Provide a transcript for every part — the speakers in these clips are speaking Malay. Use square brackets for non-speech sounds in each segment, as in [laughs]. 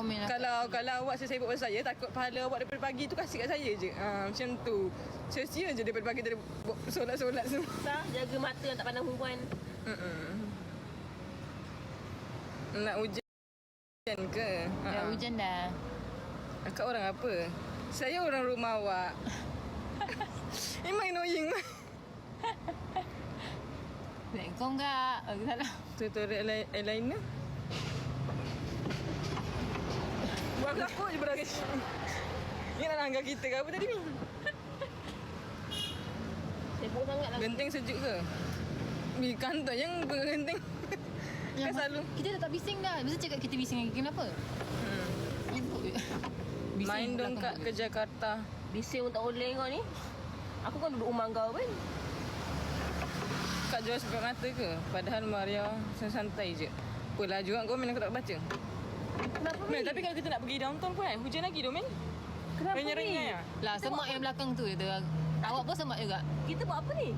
komen lah. Kalau kalau awak saya sibuk pasal saya takut pahala awak daripada pagi tu kasih kat saya je. Ha, macam tu. Sia-sia je daripada pagi tadi buat solat-solat semua. Sah, jaga mata yang tak pandang perempuan. Mm-mm. Nak hujan ke? Dah Ha. hujan dah. Akak orang apa? Saya orang rumah awak. [laughs] Memang annoying. Assalamualaikum kak. Waalaikumsalam. Tutorial eyel- eyeliner. Aku je berada Ni nak langgar kita ke apa tadi ni? Sibuk sangat lah. Genting sejuk ke? Ni kantor yang bergenting. Kan selalu. Kita dah tak bising dah. Mesti cakap kita bising lagi. Kenapa? Hmm. Bising Main dong kak ke Jakarta. Bising pun tak boleh kau ni. Aku kan duduk rumah kau kan. Kak jual sebab mata ke? Padahal Maria santai je. Apalah juga kau main aku tak baca. Kenapa Men, tapi kalau kita nak pergi downtown pun kan, hujan lagi tu men. Kenapa Renyah-renyah ya? Lah semak yang belakang tu dia. Awak pun semak juga. Kita buat apa ni?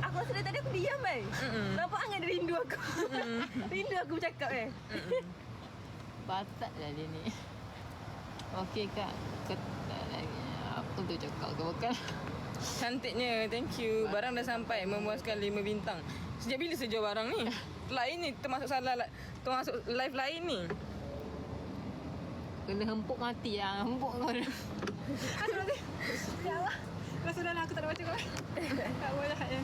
Aku rasa dari tadi aku diam kan. Mm-mm. Nampak dia rindu aku. [laughs] rindu aku bercakap eh. [laughs] Batat lah dia ni. Okey kak. Ketat lagi. Apa tu cakap ke bukan? Cantiknya, thank you. Barang dah sampai, memuaskan 5 bintang. Sejak bila jual barang ni? [laughs] Lain ni, termasuk salah, la- termasuk live lain ni. Kena hempuk mati lah. Hempuk kau dah. Ya Allah. Dah sudah lah aku tak nak baca kau. tak boleh ya.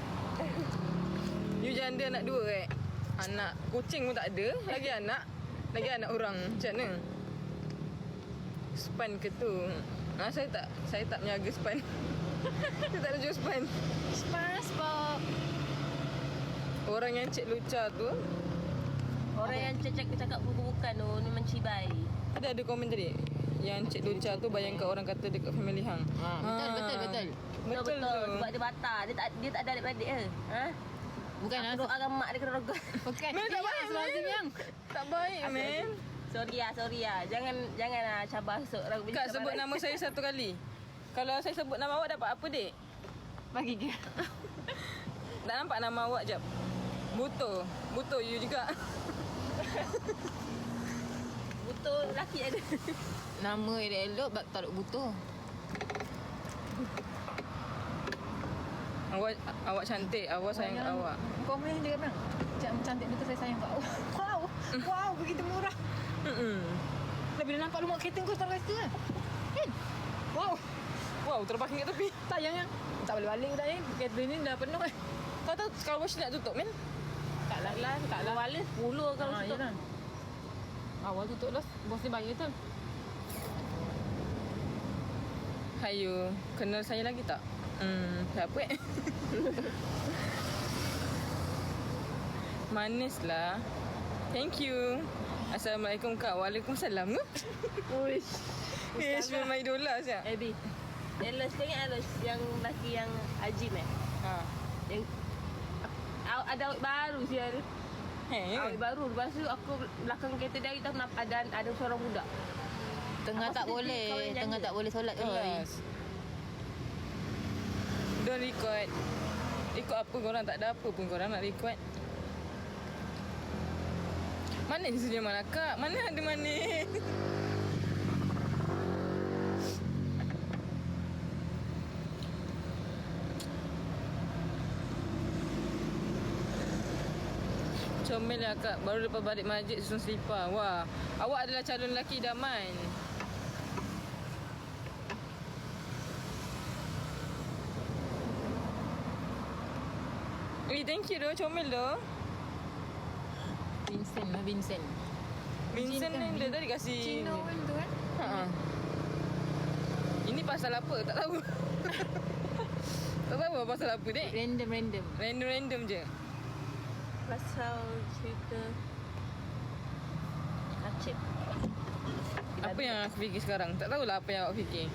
You janda anak dua eh? Anak kucing pun tak ada, lagi anak. Lagi anak orang. Macam mana? Span ke tu? Ha, saya tak saya tak menjaga span. [laughs] saya tak ada jual span. SpongeBob. Orang yang cek luca tu, Orang yang cecak cakap bukan-bukan tu ni mencibai. Ada ada komen tadi. Yang cek luca tu bayangkan orang kata dekat family hang. Ha, betul, betul, betul. Betul, betul, tu. Sebab dia batal. Dia tak dia tak ada adik-beradik ke? Ha? Bukan Aku lah. doakan mak dia kena rogot. Bukan. Men, tak baik, Sebab men. yang. Tak baik, man. Sorry lah, sorry lah. Jangan jangan lah cabar orang Kak sebut nama saya satu kali. Kalau saya sebut nama awak dapat apa, Dek? Bagi ke? Tak nampak nama awak jap. Buto. Buto you juga. [laughs] Betul lelaki ada. [laughs] Nama elok-elok bak taruh butuh. Awak awak cantik, awak sayang Sayang. awak. Kau main dia kan? Macam cantik betul saya sayang kau. [laughs] Wow. Wow, begitu murah. Dah bila nampak rumah kereta kau taruh situ kan? Kan? Wow. Wow, terparking kat tepi. Tak yang yang. Tak boleh balik dah ni. Kereta ni dah penuh kan? Kau tahu kalau wash nak tutup, men? Tak lah lah. Tak lah. Wala 10 kalau Ah, tutup. yelah. Awal tutup lah. Bos ni bayar tu. Hayu, kenal saya lagi tak? Hmm, siapa eh? [laughs] Manis lah. Thank you. Assalamualaikum kak. Waalaikumsalam. Uish. Ish, memang idola siap. Ebi. Elos kau ingat Elos yang lelaki yang Ajim eh? Ha. Yang ada baru sial. Hey, Awet baru. Lepas tu aku belakang kereta dia kita nampak ada ada seorang budak. Tengah tak boleh. Tengah tak boleh solat tu. Yes. Don't record. Ikut apa korang tak ada apa pun korang nak record. Mana ni sedia mana kak? Mana ada manis? [laughs] Comel lah kak Baru lepas balik masjid susun selipar Wah Awak adalah calon lelaki idaman Eh thank you doh Comel doh Vincent lah Vincent. Vincent Cina ni kan? dia tadi kasih Cino kan tu kan? Ha. Ini pasal apa? Tak tahu. [laughs] tak tahu apa pasal apa dek. Random random. Random-random je. Pasal cerita Kacip. Apa yang aku fikir sekarang? Tak tahulah apa yang awak fikir.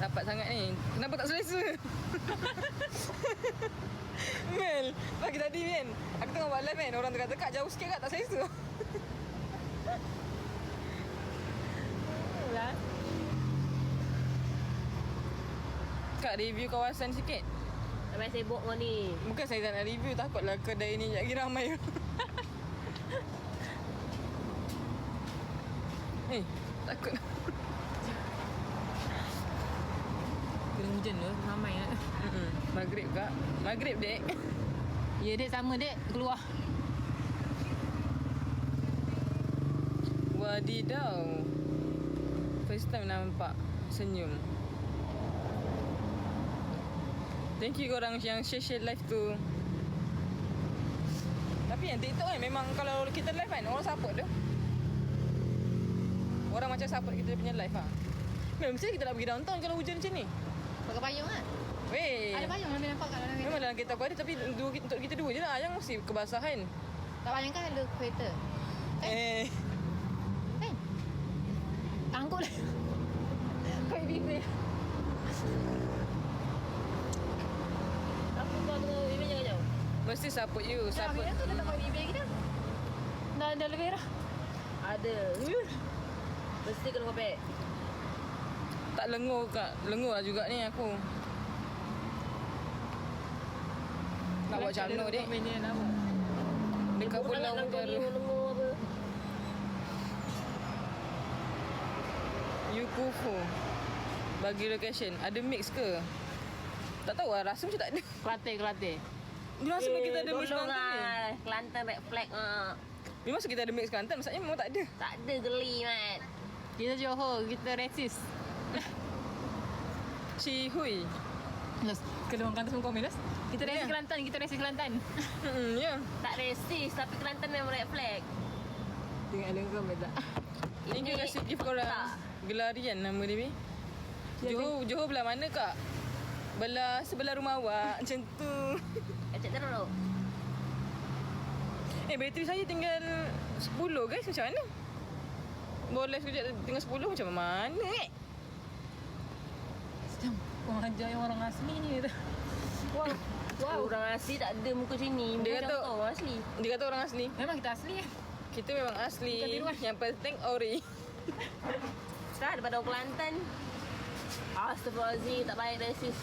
Rapat sangat ni. Kenapa tak selesa? [laughs] Mel, pagi tadi kan. Aku tengah buat live kan. Orang kata, Kak jauh sikit kak tak selesa. [laughs] nak review kawasan sikit? Ramai sibuk kau ni. Bukan saya tak nak review Takutlah kedai ni Jangan ramai. [laughs] Eh Takut. Kena hujan tu Ramai lah. Mm-hmm. Maghrib kak. Maghrib dek. Ya dek sama dek. Keluar. Wadidaw. First time nampak Senyum. Thank you korang yang share-share live tu. Tapi yang TikTok kan memang kalau kita live kan orang support tu. Orang macam support kita punya live ah. Memang mesti kita nak pergi downtown kalau hujan macam ni. Pakai payung kan? Weh. Ada payung lebih nampak kat dalam kereta. Memang dalam kereta aku ada tapi dua, untuk kita dua je lah. Yang mesti kebasahan. Tak payung kan ada kereta. Eh. Kan? Angkut lah. [laughs] Kau bibir. Apa kau tengok bibir jangan jauh? Mesti support you. Dah Support. dah tu dah tak bibir kita. Dah dah lebih dah. Ada. Mesti kena kopek. Tak lengur kak. Lengur lah juga ni aku. Nak buat macam mana dek? Dekat Pulau Utara. Apa. Yukufu. Bagi location. Ada mix ke? Tak tahu lah. Rasa macam tak ada. Kelantan, Kelantan. Dia rasa eh, kita ada mix Kelantan ni. Kelantan red flag ah. Dia masa kita ada mix Kelantan. Maksudnya memang tak ada. Tak ada geli mat. Kita Johor, kita resis. [laughs] Si Hui. Las. Kalau orang semua komen. Kita resis Ya. Kelantan, kita resis Kelantan. Hmm, ya. Tak resis tapi Kelantan memang red flag. Tengok ada komen tak? Thank you Ini kasih gift korang. fakta. Gelarian nama dia. Bi. Johor, Johor belah mana kak? Belah sebelah rumah awak. Macam tu. [laughs] Acak teruk. Eh, bateri saya tinggal 10 guys. Macam mana? Boleh sekejap tinggal 10 macam mana eh? Macam kau ajar yang orang asli ni. Wow. Wow. Orang asli tak ada muka sini. Muka Dia macam kata- kau orang asli. Dia kata orang asli. Memang kita asli eh. Kita memang asli. Yang penting ori. Tak daripada orang Kelantan. Astaghfirullahaladzim tak baik resis.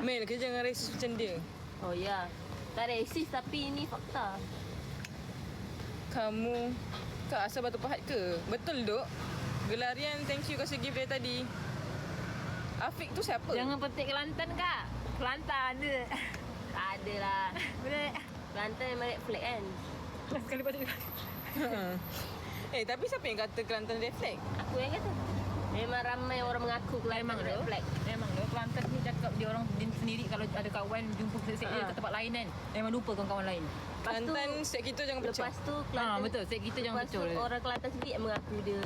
Mel, kita jangan racist macam dia. Oh ya. Tak resis tapi ini fakta. Kamu Kak asal batu pahat ke? Betul duk? Gelarian thank you kasih gift dari tadi. Afiq tu siapa? Jangan petik Kelantan kak. Kelantan ada. [laughs] Tak ada lah. Boleh. Kelantan memang red flag kan. Sekali juga. [laughs] eh tapi siapa yang kata Kelantan reflect? Aku yang kata. Memang ramai orang mengaku Kelantan Memang red tu. flag. Memang tu Kelantan ni cakap dia orang sendiri kalau ada kawan jumpa set dia Ha. ke tempat lain kan. Memang lupa kawan-kawan lain. Kelantan set kita jangan pecah. lepas tu Ha Kelantan. betul. Set kita jangan lepas tu pecah. orang Kelantan sendiri yang mengaku dia